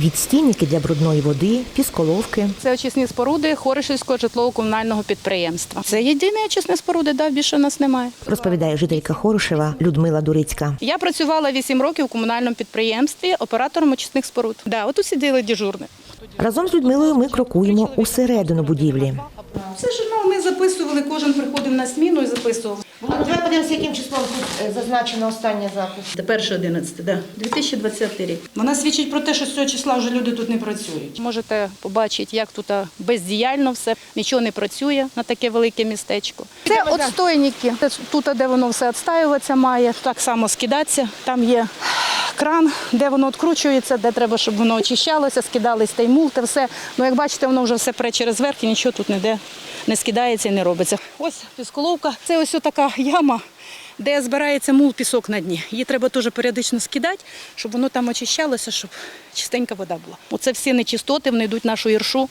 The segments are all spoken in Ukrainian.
відстійники для брудної води, пісколовки. Це очисні споруди Хоришівського житлово-комунального підприємства. Це єдині очисні споруди, да, більше у нас немає. Розповідає жителька Хорошева Людмила Дурицька. Я працювала 8 років у комунальному підприємстві оператором очисних споруд. Да, отут сиділи дежурні. Разом з Людмилою ми крокуємо усередину будівлі. Все журнал ми записували, кожен приходив на зміну і записував. Давай подивимося, яким числом тут зазначено останній запис. Тепер 11, да. 2020 рік. Вона свідчить про те, що з цього числа вже люди тут не працюють. Можете побачити, як тут бездіяльно все, нічого не працює на таке велике містечко. Це отстойники. Це Тут, де воно все відстаюватися має, так само скидатися. Там є кран, де воно відкручується, де треба, щоб воно очищалося, скидались та мул, та все. Ну, як бачите, воно вже все пре через верх і нічого тут ніде не скидається і не робиться. Ось пісколовка. Це ось така яма, де збирається мул пісок на дні. Її треба теж періодично скидати, щоб воно там очищалося, щоб чистенька вода була. Оце всі нечистоти, вони йдуть нашу іршу.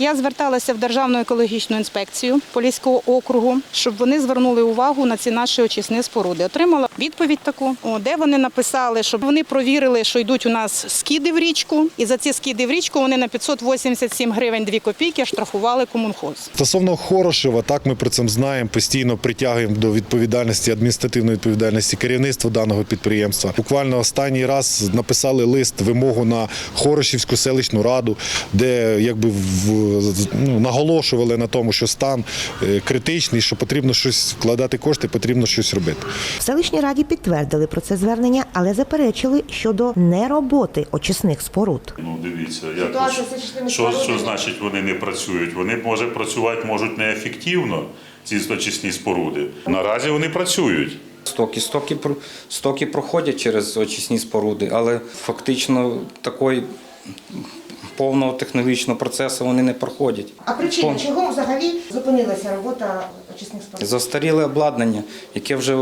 Я зверталася в Державну екологічну інспекцію Поліського округу, щоб вони звернули увагу на ці наші очисні споруди. Отримала відповідь таку, де вони написали, щоб вони провірили, що йдуть у нас скиди в річку, і за ці скиди в річку вони на 587 гривень 2 копійки штрафували комунхоз. Стосовно Хорошева, так ми про це знаємо, постійно притягуємо до відповідальності, адміністративної відповідальності керівництва даного підприємства. Буквально останній раз написали лист вимогу на Хорошівську селищну раду, де якби в, ну, наголошували на тому, що стан е, критичний, що потрібно щось вкладати кошти, потрібно щось робити. В селищній раді підтвердили про це звернення, але заперечили щодо нероботи очисних споруд. Ну, дивіться, як що, що значить вони не працюють? Вони може працювати можуть неефективно, ці очисні споруди. Наразі вони працюють. Стоки, стоки, стоки проходять через очисні споруди, але фактично такої повного технологічного процесу вони не проходять. А причина, чого взагалі зупинилася робота очисних споруд? Застаріле обладнання, яке вже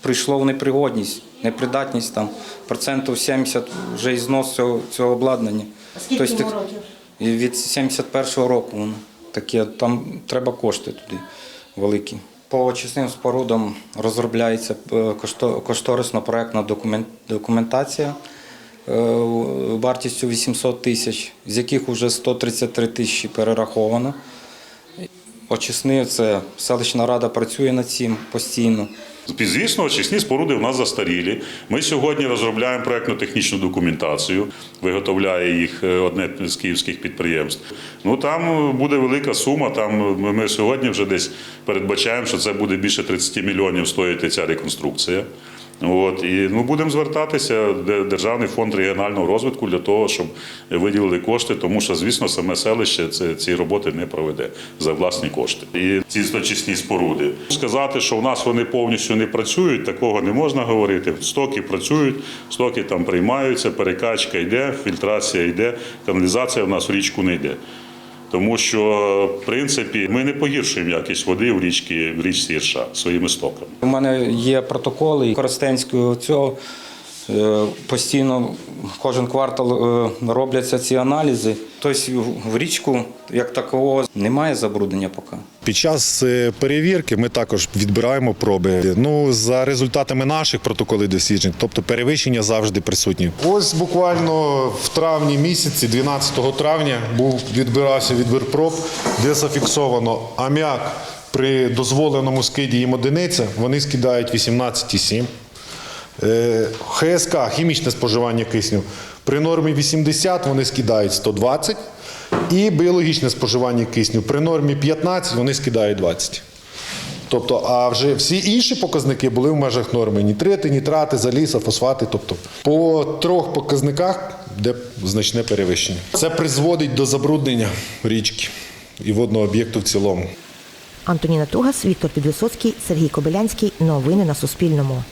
прийшло в непригодність, непридатність там процентів 70 вже і знос цього, цього обладнання. Скільки Тобто, йому років? Від 71-го року воно таке, там треба кошти туди великі. По очисним спорудам розробляється е, кошторисно-проектна документація е, вартістю 800 тисяч, з яких вже 133 тисячі перераховано. Очисни це селищна рада працює над цим постійно. Звісно, очисні споруди в нас застарілі. Ми сьогодні розробляємо проєктно-технічну документацію, виготовляє їх е, одне з київських підприємств. Ну там буде велика сума. Там ми- ми сьогодні вже десь передбачаємо, що це буде більше 30 мільйонів стоїти ця реконструкція. От і ну будемо звертатися Де- Державний фонд регіонального розвитку для того, щоб виділили кошти, тому що, звісно, саме селище це ці роботи не проведе за власні кошти. І ці сточисні споруди сказати, що в нас вони повністю не працюють, такого не можна говорити. Стоки працюють, стоки там приймаються, перекачка йде, фільтрація йде, каналізація в нас в річку не йде. Тому що, в принципі, ми не погіршуємо якість води в річці в річці Ірша своїми стоками. У мене є протоколи Коростенського цього. Е, Постійно кожен квартал е, робляться ці аналізи. Тобто в річку як такого немає забруднення поки. Під час е, перевірки ми також відбираємо проби. Ну за результатами наших протоколів досліджень, тобто перевищення завжди присутні. Ось буквально в травні місяці, 12 травня, був відбирався відбір проб, де зафіксовано аміак при дозволеному скиді їм одиниця. Вони скидають 18,7. Е, ХСК хімічне споживання кисню. При нормі 80 вони скидають 120. І біологічне споживання кисню. При нормі 15 вони скидають 20. Тобто, а вже всі інші показники були в межах норми: нітрити, нітрати, заліза, фосфати. Тобто по трьох показниках де значне перевищення. Це призводить до забруднення річки і водного об'єкту в цілому. Антоніна Тугас, Віктор Підвисоцький, Сергій Кобилянський. Новини на Суспільному.